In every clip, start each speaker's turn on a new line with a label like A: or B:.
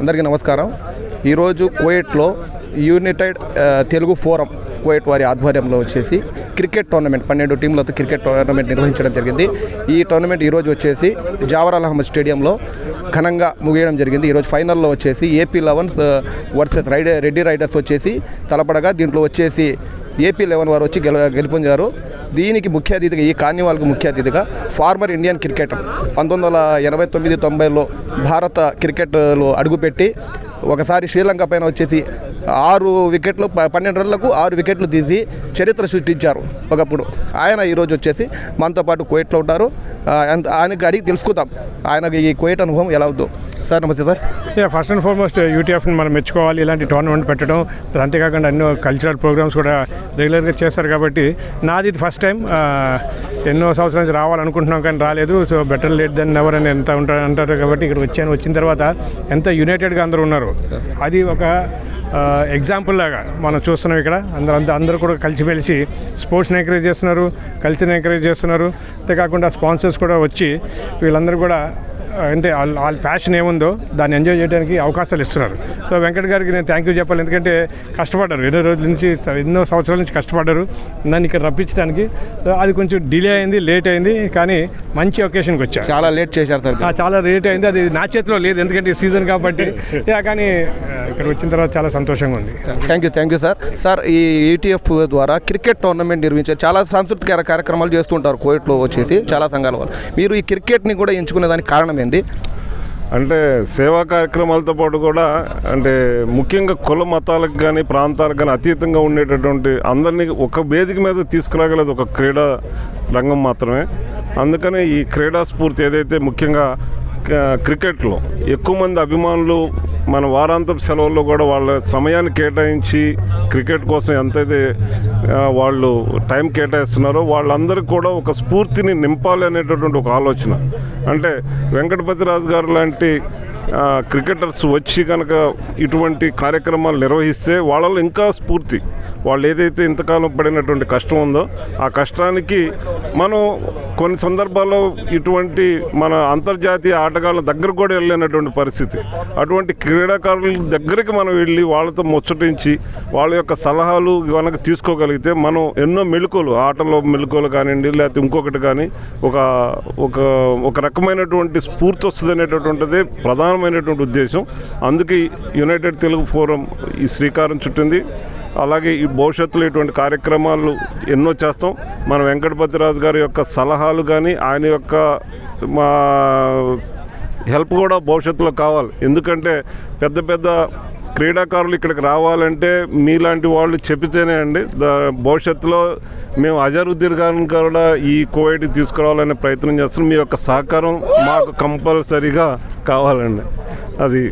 A: అందరికీ నమస్కారం. ఈరోజు కోయట్లో యునైటెడ్ తెలుగు ఫోరం కోయట్ వారి ఆధ్వర్యంలో వచ్చేసి క్రికెట్ టోర్నమెంట్ పన్నెండు టీంలతో క్రికెట్ టోర్నమెంట్ నిర్వహించడం జరిగింది. ఈ టోర్నమెంట్ ఈరోజు వచ్చేసి జావరాల్ అహ్మద్ స్టేడియంలో ఘనంగా ముగియడం జరిగింది. ఈరోజు ఫైనల్లో వచ్చేసి AP elevens versus rider Reddy riders వచ్చేసి తలపడగా దీంట్లో వచ్చేసి ఏపీ లెవెన్ వారు వచ్చి గెల గెలుపొందారు. దీనికి ముఖ్య అతిథిగా ఈ కార్నివాల్కి ముఖ్య అతిథిగా ఫార్మర్ ఇండియన్ క్రికెటర్. పంతొమ్మిది వందల ఎనభై తొమ్మిది తొంభైలో భారత క్రికెట్లో అడుగుపెట్టి ఒకసారి శ్రీలంక పైన వచ్చేసి ఆరు వికెట్లు ప- పన్నెండు రన్లకు ఆరు వికెట్లు తీసి చరిత్ర సృష్టించారు ఒకప్పుడు. ఆయన ఈరోజు వచ్చేసి మనతో పాటు కువైట్లో ఉంటారు. అంత- ఆయనకి అడిగి తెలుసుకుందాం. ఆయనకి ఈ కువైట్ అనుభవం ఎలా అవుద్దో sir namaste sir.
B: Yeah first and foremost యూటీఎఫ్ని మనం మెచ్చుకోవాలి ఇలాంటి టోర్నమెంట్ పెట్టడం అంతేకాకుండా ఎన్నో కల్చరల్ ప్రోగ్రామ్స్ కూడా రెగ్యులర్గా చేస్తారు కాబట్టి నాది ఇది ఫస్ట్ టైం uh, ఎన్నో సంవత్సరాల నుంచి రావాలనుకుంటున్నాం కానీ రాలేదు so better late then never అని ఎంత ఉంటారు అంటారు కాబట్టి ఇక్కడ వచ్చాను. వచ్చిన తర్వాత ఎంత యునైటెడ్గా అందరూ ఉన్నారు అది ఒక uh, ఎగ్జాంపుల్ లాగా మనం చూస్తున్నాం ఇక్కడ. అందరూ అంతా అందరూ కూడా కలిసిమెలిసి స్పోర్ట్స్ని ఎంకరేజ్ చేస్తున్నారు కల్చర్ని ఎంకరేజ్ చేస్తున్నారు. అంతేకాకుండా స్పాన్సర్స్ కూడా వచ్చి వీళ్ళందరూ కూడా అంటే వాళ్ళ వాళ్ళ ప్యాషన్ ఏముందో దాన్ని ఎంజాయ్ చేయడానికి అవకాశాలు ఇస్తున్నారు. సో వెంకట్ గారికి నేను థ్యాంక్ యూ చెప్పాలి. ఎందుకంటే కష్టపడ్డారు. ఎన్నో రోజుల నుంచి ఎన్నో సంవత్సరాల నుంచి కష్టపడ్డారు. నన్ను ఇక్కడ రప్పించడానికి. అది కొంచెం డిలే అయింది లేట్ అయింది. కానీ మంచి ఒకేషన్కి వచ్చారు.
A: చాలా లేట్ చేశారు సార్.
B: చాలా లేట్ అయింది. అది నా చేతిలో లేదు. ఎందుకంటే ఈ సీజన్ కాబట్టి. కానీ ఇక్కడ వచ్చిన తర్వాత చాలా సంతోషంగా ఉంది.
A: Thank you thank you sir sir ఈ ఈటీఎఫ్ ద్వారా క్రికెట్ టోర్నమెంట్ నిర్వహించారు చాలా సాంస్కృతిక కార్య- కార్యక్రమాలు చేస్తుంటారు కోవిడ్లో వచ్చేసి. చాలా సంఘాల వాళ్ళు. మీరు ఈ క్రికెట్ని కూడా ఎంచుకునే దానికి కారణం జరిగింది.
C: అంటే సేవా కార్యక్రమాలతో పాటు కూడా అంటే ముఖ్యంగా కుల మతాలకు కానీ ప్రాంతాలకు కానీ అతీతంగా ఉండేటటువంటి అందరినీ ఒక వేదిక మీద తీసుకురాగలదు ఒక క్రీడా రంగం మాత్రమే. అందుకని ఈ క్రీడా స్ఫూర్తి ఏదైతే ముఖ్యంగా క్రికెట్లో ఎక్కువ మంది అభిమానులు మన వారాంతపు సెలవుల్లో కూడా వాళ్ళ సమయాన్ని కేటాయించి క్రికెట్ కోసం ఎంతైతే వాళ్ళు టైం కేటాయిస్తున్నారో వాళ్ళందరికీ కూడా ఒక స్ఫూర్తిని నింపాలి అనేటటువంటి ఒక ఆలోచన. అంటే వెంకటపతి రాజు గారు లాంటి క్రికెటర్స్ వచ్చి కనుక ఇటువంటి కార్యక్రమాలు నిర్వహిస్తే వాళ్ళలో ఇంకా స్ఫూర్తి. వాళ్ళు ఏదైతే ఇంతకాలం పడినటువంటి కష్టం ఉందో ఆ కష్టానికి మనం కొన్ని సందర్భాల్లో ఇటువంటి మన అంతర్జాతీయ ఆటగాళ్ళ దగ్గర కూడా వెళ్ళలేనటువంటి పరిస్థితి. అటువంటి క్రీడాకారుల దగ్గరికి మనం వెళ్ళి వాళ్ళతో ముచ్చటించి వాళ్ళ యొక్క సలహాలు కనుక తీసుకోగలిగితే మనం ఎన్నో మెళుకువలు ఆటలో మెళుకువలు కానివ్వండి లేకపోతే ఇంకొకటి కానీ ఒక ఒక ఒక రకమైనటువంటి స్ఫూర్తి వస్తుంది అనేటటువంటిది ప్రధానమైనటువంటి ఉద్దేశం. అందుకే యునైటెడ్ తెలుగు ఫోరం ఈ శ్రీకారం చుట్టింది. అలాగే ఈ భవిష్యత్తులో ఇటువంటి కార్యక్రమాలు ఎన్నో చేస్తాం. మన వెంకటపతిరాజు గారి యొక్క సలహాలు కానీ ఆయన యొక్క మా హెల్ప్ కూడా భవిష్యత్తులో కావాలి. ఎందుకంటే పెద్ద పెద్ద క్రీడాకారులు ఇక్కడికి రావాలంటే మీలాంటి వాళ్ళు చెబితేనే అండి భవిష్యత్తులో మేము అజరుద్దీన్ గారిని కూడా ఈ కోవిడ్ తీసుకురావాలనే ప్రయత్నం చేస్తున్నాం. మీ యొక్క సహకారం మాకు కంపల్సరీగా కావాలండి. అది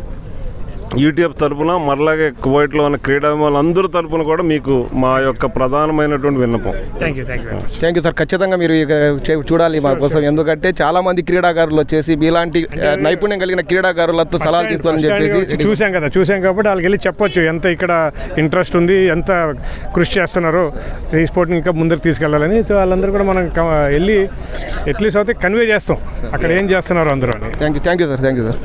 C: యూటీఎఫ్ తరపున మరలాగే కువైట్లో ఉన్న క్రీడాభిమానులు అందరి తరపున కూడా మీకు మా యొక్క ప్రధానమైనటువంటి విన్నపం.
B: Thank you thank you very much
A: thank you sir ఖచ్చితంగా మీరు చూడాలి మా కోసం. ఎందుకంటే చాలా మంది క్రీడాకారులు వచ్చేసి మీలాంటి నైపుణ్యం కలిగిన క్రీడాకారులతో సలహాలు తీసుకోవాలని చెప్పేసి
B: చూసాం కదా చూసాం కాబట్టి వాళ్ళకి వెళ్ళి చెప్పొచ్చు ఎంత ఇక్కడ ఇంట్రెస్ట్ ఉంది ఎంత కృషి చేస్తున్నారు. ఈ స్పోర్ట్ని ఇంకా ముందరికి తీసుకెళ్ళాలని సో వాళ్ళందరూ కూడా మనం వెళ్ళి ఎట్లీస్ట్ అయితే కన్వే చేస్తాం. అక్కడ ఏం చేస్తున్నారు అందరూ అని.
A: Thank you thank you sir thank you sir